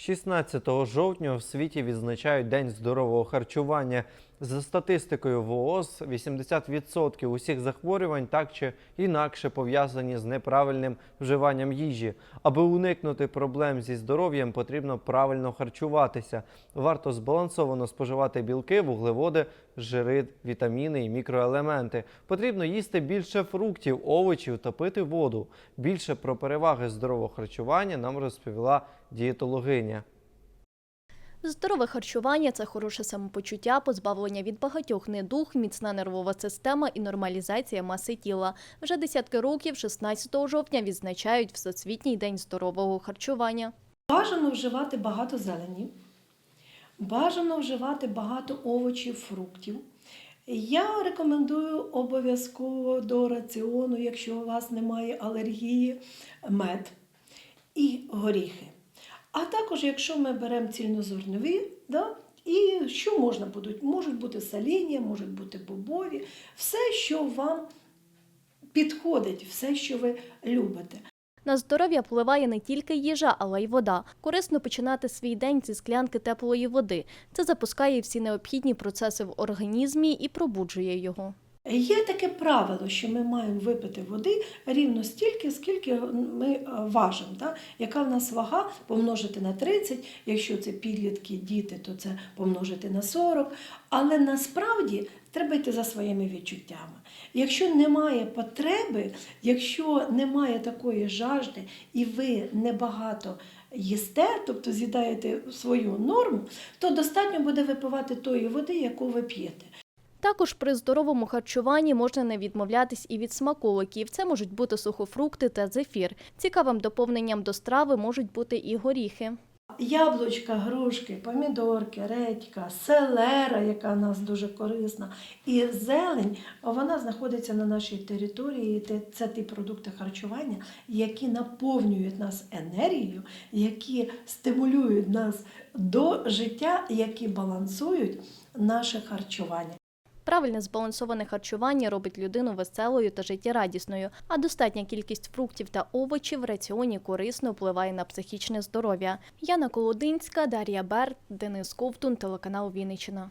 16 жовтня в світі відзначають День здорового харчування. За статистикою ВООЗ, 80% усіх захворювань так чи інакше пов'язані з неправильним вживанням їжі. Аби уникнути проблем зі здоров'ям, потрібно правильно харчуватися. Варто збалансовано споживати білки, вуглеводи, жири, вітаміни і мікроелементи. Потрібно їсти більше фруктів, овочів та пити воду. Більше про переваги здорового харчування нам розповіла дієтологиня. Здорове харчування це хороше самопочуття, позбавлення від багатьох недуг, міцна нервова система і нормалізація маси тіла. Вже десятки років, 16 жовтня, відзначають Всесвітній день здорового харчування. Бажано вживати багато зелені, бажано вживати багато овочів, фруктів. Я рекомендую обов'язково до раціону, якщо у вас немає алергії, мед і горіхи. А також, якщо ми беремо цільнозернові, да, і що можна будуть? Можуть бути саління, можуть бути бобові, все, що вам підходить, все, що ви любите. На здоров'я впливає не тільки їжа, але й вода. Корисно починати свій день зі склянки теплої води. Це запускає всі необхідні процеси в організмі і пробуджує його. Є таке правило, що ми маємо випити води рівно стільки, скільки ми е, важимо. Да? Яка в нас вага помножити на 30, якщо це підлітки, діти, то це помножити на 40. Але насправді треба йти за своїми відчуттями. Якщо немає потреби, якщо немає такої жажди, і ви небагато їсте, тобто з'їдаєте свою норму, то достатньо буде випивати тої води, яку ви п'єте. Також при здоровому харчуванні можна не відмовлятись і від смаколиків. Це можуть бути сухофрукти та зефір. Цікавим доповненням до страви можуть бути і горіхи. Яблучка, грушки, помідорки, редька, селера, яка в нас дуже корисна, і зелень, вона знаходиться на нашій території. Це ті продукти харчування, які наповнюють нас енергією, які стимулюють нас до життя, які балансують наше харчування. Правильне збалансоване харчування робить людину веселою та життєрадісною, а достатня кількість фруктів та овочів в раціоні корисно впливає на психічне здоров'я. Яна Колодинська, Дар'я Берт, Денис Ковтун, телеканал Вінниччина.